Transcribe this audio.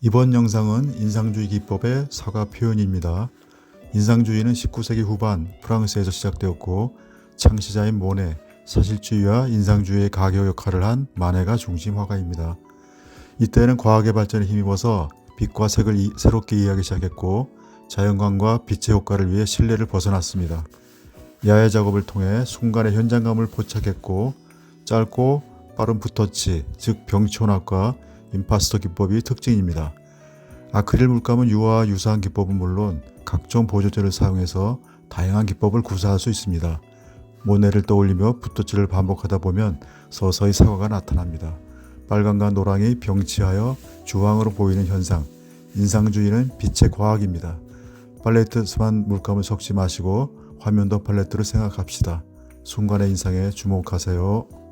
이번 영상은 인상주의 기법의 사과 표현입니다. 인상주의는 19세기 후반 프랑스에서 시작되었고 창시자인 모네, 사실주의와 인상주의의 가교 역할을 한 마네가 중심 화가입니다. 이때는 과학의 발전에 힘입어서 빛과 색을 이- 새롭게 이해하기 시작했고 자연광과 빛의 효과를 위해 실내를 벗어났습니다. 야외 작업을 통해 순간의 현장감을 포착했고 짧고 빠른 붓터치, 즉 병치혼합과 임파스터 기법이 특징입니다. 아크릴 물감은 유화와 유사한 기법은 물론 각종 보조제를 사용해서 다양한 기법을 구사할 수 있습니다. 모네를 떠올리며 붓터치를 반복하다 보면 서서히 사과가 나타납니다. 빨강과 노랑이 병치하여 주황으로 보이는 현상, 인상주의는 빛의 과학입니다. 팔레트 스만 물감을 섞지 마시고 화면도 팔레트로 생각합시다. 순간의 인상에 주목하세요.